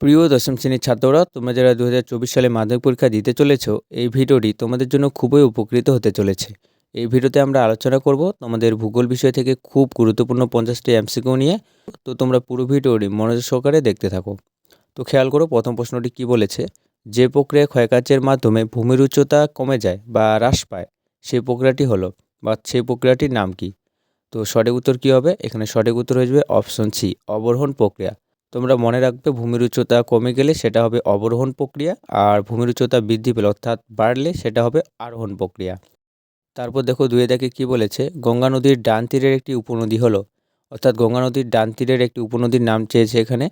প্রিয় দশম শ্রেণির ছাত্ররা, তোমরা যারা দু হাজার চব্বিশ সালে মাধ্যমিক পরীক্ষা দিতে চলেছো, এই ভিডিওটি তোমাদের জন্য খুবই উপকৃত হতে চলেছে। এই ভিডিওতে আমরা আলোচনা করব তোমাদের ভূগোল বিষয় থেকে খুব গুরুত্বপূর্ণ পঞ্চাশটি এমসিকিউ নিয়ে। তো তোমরা পুরো ভিডিওটি মনোযোগ সহকারে দেখতে থাকো। তো খেয়াল করো, প্রথম প্রশ্নটি কি বলেছে? যে প্রক্রিয়া ক্ষয়কার্যের মাধ্যমে ভূমির উচ্চতা কমে যায় বা হ্রাস পায়, সেই প্রক্রিয়াটি হলো বা সেই প্রক্রিয়াটির নাম কি? তো সঠিক উত্তর কী হবে? এখানে সঠিক উত্তর হয়ে যাবে অপশন সি, অবরোহণ প্রক্রিয়া। তোমরা মনে রাখবে ভূমির উচ্চতা কমে গেলে সেটা হবে অবরোহণ প্রক্রিয়া আর ভূমির উচ্চতা বৃদ্ধি পেলে অর্থাৎ বাড়লে সেটা হবে আরোহণ প্রক্রিয়া। তারপর দেখো দুয়ে দেখে কী বলেছে? গঙ্গা নদীর ডান তীরের একটি উপনদী হলো। অর্থাৎ গঙ্গা নদীর ডান তীরের একটি উপনদীর নাম চেয়েছে এখানে।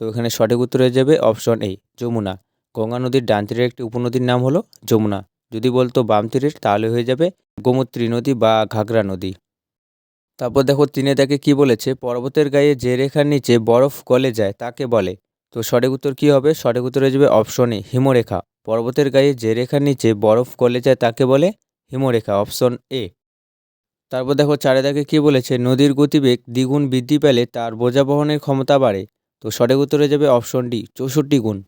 তো এখানে সঠিক উত্তর হয়ে যাবে অপশন এই যমুনা। গঙ্গা নদীর ডান তীরের একটি উপনদীর নাম হলো যমুনা। যদি বলতো বাম তীরের তাহলে হয়ে যাবে গোমূত্রী নদী বা ঘাগরা নদী। তারপর দেখো তিনে তাকে কি বলেছে, পর্বতের গায়ে যে রেখার নিচে বরফ গলে যায় তাকে বলে। তো সঠিক উত্তর কী হবে? সঠিক উত্তর হয়ে যাবে অপশন এ হিমরেখা। পর্বতের গায়ে যে রেখার নিচে বরফ গলে যায় তাকে বলে হিমরেখা অপশন এ তারপর দেখো চারে দাগে কী বলেছে, নদীর গতিবেগ দ্বিগুণ বৃদ্ধি পেলে তার বোঝা বহনের ক্ষমতা বাড়ে। তো সঠিক উত্তর হয়ে যাবে অপশন ডি চৌষট্টি গুণ।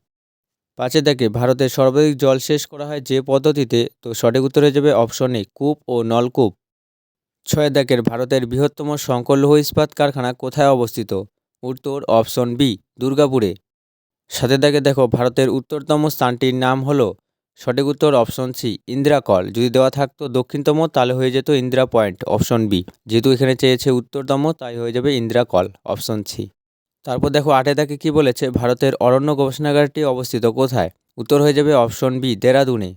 পাঁচে দেখে ভারতের সর্বাধিক জল শেষ করা হয় যে পদ্ধতিতে, তো সঠিক উত্তর হয়ে যাবে অপশন এ কূপ ও নলকূপ। ছয় দাগের ভারতের বৃহত্তম সংকর লৌহ ইস্পাত কারখানা কোথায় অবস্থিত? উত্তর অপশন বি, দুর্গাপুরে। সাথে দাগে দেখো, ভারতের উত্তরতম স্থানটির নাম হলো, সঠিক উত্তর অপশন সি ইন্দিরা কল যদি দেওয়া থাকতো দক্ষিণতম, তাহলে হয়ে যেত ইন্দিরা পয়েন্ট। অপশন বি, যেহেতু এখানে চেয়েছে উত্তরতম, তাই হয়ে যাবে ইন্দিরা কল অপশন সি। তারপর দেখো, আটে দাগে কী বলেছে, ভারতের অরণ্য গবেষণাগারটি অবস্থিত কোথায়? উত্তর হয়ে যাবে অপশন বি, দেরাদুনে।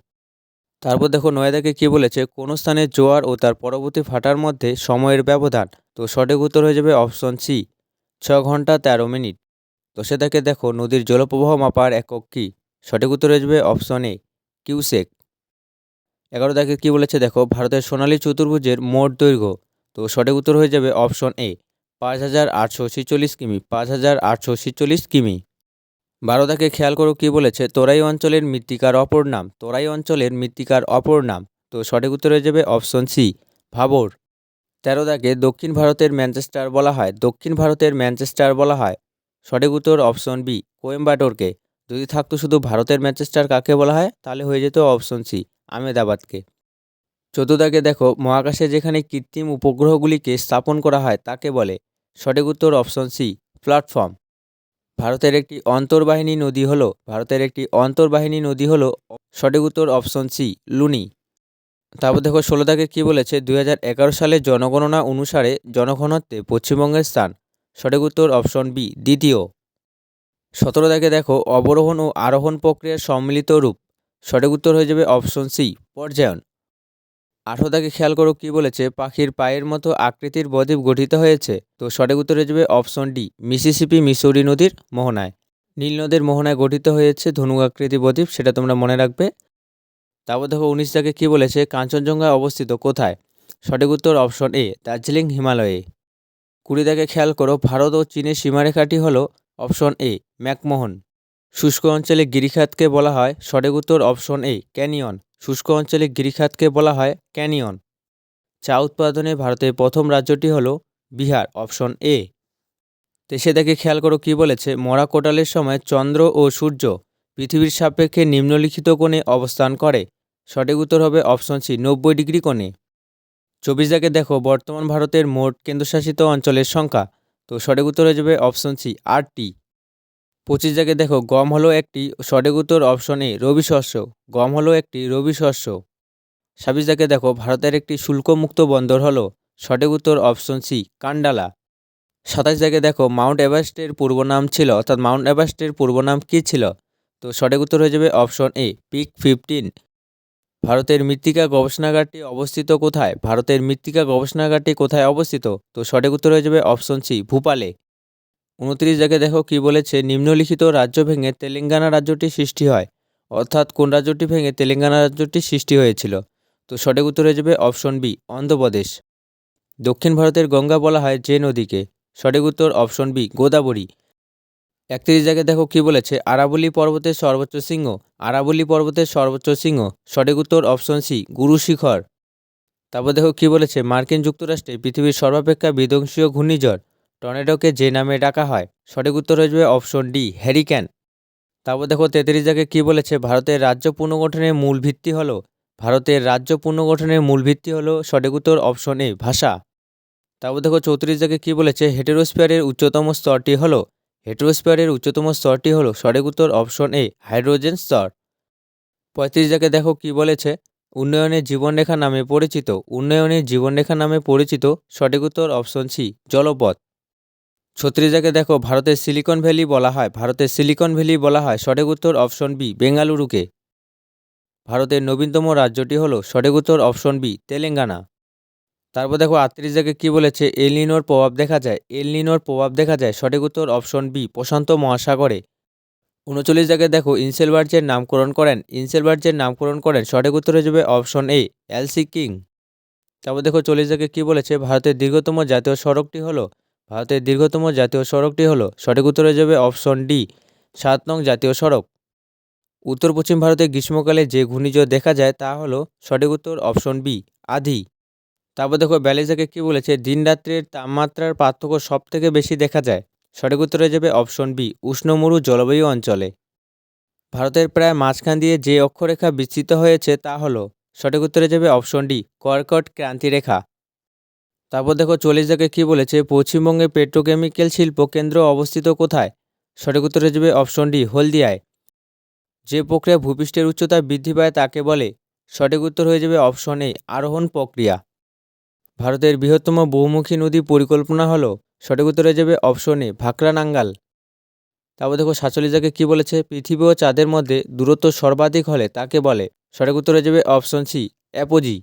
তারপর দেখো নয়দাকে কী বলেছে? কোন স্থানে জোয়ার ও তার পরবর্তী ফাটার মধ্যে সময়ের ব্যবধান? তো সঠিক উত্তর হয়ে যাবে অপশন সি, ছ ঘণ্টা তেরো মিনিট। তো সেটাকে দেখো, নদীর জলপ্রবাহ মাপার একক কী? সঠিক উত্তর হয়ে যাবে অপশন এ, কিউসেক। এগারো দাগে কী বলেছে? দেখো, ভারতের সোনালী চতুর্ভুজের মোট দৈর্ঘ্য। তো সঠিক উত্তর হয়ে যাবে অপশন এ, পাঁচ হাজার আটশো কিমি, পাঁচ হাজার আটশো কিমি। বারোদাকে খেয়াল করো কী বলেছে, তোরাই অঞ্চলের মৃত্তিকার অপর নাম, তোরাই অঞ্চলের মৃত্তিকার অপর নাম। তো সঠিক উত্তর হয়ে যাবে অপশন সি, ভাবর। তেরো দাগে দক্ষিণ ভারতের ম্যানচেস্টার বলা হয়, দক্ষিণ ভারতের ম্যানচেস্টার বলা হয়। সঠিক উত্তর অপশন বি, কোয়েম্বাটোরকে। যদি থাকতো শুধু ভারতের ম্যানচেস্টার কাকে বলা হয়, তাহলে হয়ে যেত অপশন সি আমেদাবাদকে চতুর্দাগে দেখো, মহাকাশে যেখানে কৃত্রিম উপগ্রহগুলিকে স্থাপন করা হয়, তাকে বলে। সঠিক উত্তর অপশন সি, প্ল্যাটফর্ম। ভারতের একটি অন্তর্বাহিনী নদী হলো, ভারতের একটি অন্তর্বাহিনী নদী হলো সঠিক উত্তর অপশন সি, লুনি। তারপর দেখো, ষোলো দাগে কী বলেছে? দুই সালের জনগণনা অনুসারে জনঘনত্বে পশ্চিমবঙ্গের স্থান। সঠিক উত্তর অপশন বি, দ্বিতীয়। সতেরো দাগে দেখো, অবরোহণ ও আরোহণ প্রক্রিয়ার সম্মিলিত রূপ। সঠিক উত্তর হয়ে যাবে অপশন সি, পর্যায়ন। আঠেরো দাগে খেয়াল করো কী বলেছে, পাখির পায়ের মতো আকৃতির বদ্বীপ গঠিত হয়েছে। তো সঠিক উত্তর যাবে অপশন ডি, মিসিসিপি মিসৌরি নদীর মোহনায়। নীল নদের মোহনায় গঠিত হয়েছে ধনু আকৃতি বদ্বীপ, সেটা তোমরা মনে রাখবে। তারপর দেখো উনিশ দাগে কী বলেছে কাঞ্চনজঙ্ঘা অবস্থিত, কোথায়? সঠিক উত্তর অপশন এ, দার্জিলিং হিমালয়ে। কুড়ি দাগে খেয়াল করো, ভারত ও চীনের সীমারেখাটি হলো অপশন এ, ম্যাকমোহন। শুষ্ক অঞ্চলে গিরিখাতকে বলা হয়। সঠিক উত্তর অপশন এ, ক্যানিয়ন। শুষ্ক অঞ্চলে গিরিখাতকে বলা হয় ক্যানিয়ন। চা উৎপাদনে ভারতের প্রথম রাজ্যটি হল বিহার, অপশন এ। দেশে দেখে খেয়াল করো কী বলেছে, মরা কোটালের সময় চন্দ্র ও সূর্য পৃথিবীর সাপেক্ষে নিম্নলিখিত কোণে অবস্থান করে। সঠিক উত্তর হবে অপশন সি, নব্বই ডিগ্রি কোণে। চব্বিশ দাগে দেখো, বর্তমান ভারতের মোট কেন্দ্রশাসিত অঞ্চলের সংখ্যা। তো সঠিক উত্তর হয়ে যাবে অপশন সি, আটটি। পঁচিশ জায়গায় দেখো, গম হলো একটি সঠিক উত্তর অপশন এ রবি শস্য। গম হলো একটি রবি শস্য। ছাব্বিশ জায়গায় দেখো, ভারতের একটি শুল্কমুক্ত বন্দর হলো, সঠিক উত্তর অপশন সি কান্ডালা। সাতাশ জায়গায় দেখো, মাউন্ট এভারেস্টের পূর্ব নাম ছিল, অর্থাৎ মাউন্ট এভারেস্টের পূর্ব নাম কী ছিল? তো সঠিক উত্তর হয়ে যাবে অপশন এ পিক ফিফটিন। ভারতের মৃত্তিকা গবেষণাগারটি অবস্থিত কোথায়? ভারতের মৃত্তিকা গবেষণাগারটি কোথায় অবস্থিত? তো সঠিক উত্তর হয়ে যাবে অপশন সি ভূপালে। উনত্রিশ জায়গায় দেখো কি বলেছে, নিম্নলিখিত রাজ্য ভেঙে তেলেঙ্গানা রাজ্যটি সৃষ্টি হয়। অর্থাৎ কোন রাজ্যটি ভেঙে তেলেঙ্গানা রাজ্যটি সৃষ্টি হয়েছিল? তো সঠিক উত্তর হয়ে যাবে অপশন বি, অন্ধ্রপ্রদেশ। দক্ষিণ ভারতের গঙ্গা বলা হয় যে নদীকে। সঠিক উত্তর অপশন বি, গোদাবরী। একত্রিশ জায়গায় দেখো কি বলেছে, আরাবলি পর্বতের সর্বোচ্চ সিংহ আরাবলি পর্বতের সর্বোচ্চ সিংহ সঠিক উত্তর অপশন সি গুরু শিখর তারপর দেখো কি বলেছে, মার্কিন যুক্তরাষ্ট্রে পৃথিবীর সর্বাপেক্ষা বিধ্বংসীয় ঘূর্ণিঝড়। টর্নেডোকে যে নামে ডাকা হয়, সঠিক উত্তর হয়ে যাবে অপশন ডি হ্যারিক্যান তারপর দেখো তেত্রিশ জায়গায় কী বলেছে? ভারতের রাজ্য পুনর্গঠনের মূল ভিত্তি হলো, ভারতের রাজ্য পুনর্গঠনের মূল ভিত্তি হলো সঠিক উত্তর অপশন এ, ভাষা। তারপর দেখো চৌত্রিশ জায়গায় কী বলেছে? হেটেরোস্পিয়ারের উচ্চতম স্তরটি হলো হেটেরোস্পিয়ারের উচ্চতম স্তরটি হলো সঠিক উত্তর অপশন এ, হাইড্রোজেন স্তর। পঁয়ত্রিশ জায়গায় দেখো কী বলেছে? উন্নয়নের জীবনরেখা নামে পরিচিত উন্নয়নের জীবনরেখা নামে পরিচিত সঠিক উত্তর অপশন সি, জলপথ। ছত্রিশ জায়গায় দেখো, ভারতের সিলিকন ভ্যালি বলা হয়। ভারতের সিলিকন ভ্যালি বলা হয়, সঠিক উত্তর অপশন বি বেঙ্গালুরুকে। ভারতের নবীনতম রাজ্যটি হলো সঠিক উত্তর অপশন বি তেলেঙ্গানা। তারপর দেখো জায়গায় কী বলেছে? এলনিনোর প্রভাব দেখা যায়। এলনিনোর প্রভাব দেখা যায়, সঠিক উত্তর অপশন বি প্রশান্ত মহাসাগরে। উনচল্লিশ জায়গায় দেখো ইনসেলবার্জের নামকরণ করেন। ইনসেলবার্জের নামকরণ করেন, সঠিক উত্তর হয়ে যাবে অপশন এ এলসি কিং তারপর দেখো চল্লিশ জায়গায় কী বলেছে? ভারতের দীর্ঘতম জাতীয় সড়কটি হলো ভারতের দীর্ঘতম জাতীয় সড়কটি হলো সঠিক উত্তরে যাবে অপশন ডি, সাত নং জাতীয় সড়ক। উত্তর পশ্চিম ভারতে গ্রীষ্মকালে যে ঘূর্ণিঝড় দেখা যায় তা হলো সঠিক উত্তর অপশন বি, আধি। তারপর দেখো ব্যালেজাকে কী বলেছে? দিন রাত্রের তাপমাত্রার পার্থক্য সব থেকে বেশি দেখা যায়। সঠিক উত্তরে যাবে অপশন বি উষ্ণমরু জলবায়ু অঞ্চলে। ভারতের প্রায় মাঝখান দিয়ে যে অক্ষরেখা বিস্তৃত হয়েছে তা হলো সঠিক উত্তরে যাবে অপশন ডি, কর্কট ক্রান্তিরেখা। তারপর দেখো চল্লিশ জায়গায় কী বলেছে, পশ্চিমবঙ্গে পেট্রোকেমিক্যাল শিল্প কেন্দ্র অবস্থিত কোথায়? সঠিক উত্তরে যাবে অপশন ডি হলদিয়ায়। যে প্রক্রিয়া ভূপৃষ্ঠের উচ্চতা বৃদ্ধি পায় তাকে বলে, সঠিক উত্তর হয়ে যাবে অপশন এ আরোহণ প্রক্রিয়া। ভারতের বৃহত্তম বহুমুখী নদী পরিকল্পনা হলো, সঠিক উত্তর হয়ে যাবে অপশন এ ভাকরা নাঙ্গাল তারপর দেখো সাতচল্লিশ জায়গায় কী বলেছে, পৃথিবী ও চাঁদের মধ্যে দূরত্ব সর্বাধিক হলে তাকে বলে, সঠিক উত্তর হয়ে যাবে অপশন সি অ্যাপোজি।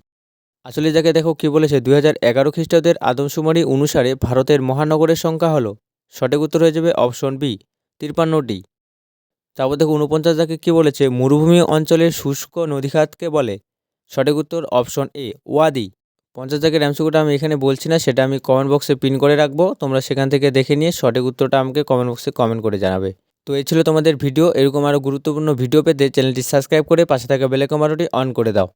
আচল্লিশ জায়গায় দেখো কী বলেছে, দুই হাজার এগারো খ্রিস্টাব্দের আদমশুমারি অনুসারে ভারতের মহানগরের সংখ্যা হলো, সঠিক উত্তর হয়ে যাবে অপশন বি তিপ্পান্নটি তারপর দেখো উনপঞ্চাশ জায়গায় কী বলেছে, মরুভূমি অঞ্চলের শুষ্ক নদীখাতকে বলে, সঠিক উত্তর অপশন এ, ওয়াদি। পঞ্চাশ জায়গার অ্যামসিকুটা আমি এখানে বলছি না, সেটা আমি কমেন্ট বক্সে পিন করে রাখব, তোমরা সেখান থেকে দেখে নিয়ে সঠিক উত্তরটা আমাকে কমেন্ট বক্সে কমেন্ট করে জানাবে। তো এই ছিল তোমাদের ভিডিও, এরকম আরও গুরুত্বপূর্ণ ভিডিও পেতে চ্যানেলটি সাবস্ক্রাইব করে পাশে থাকা বাটনটি অন করে দাও।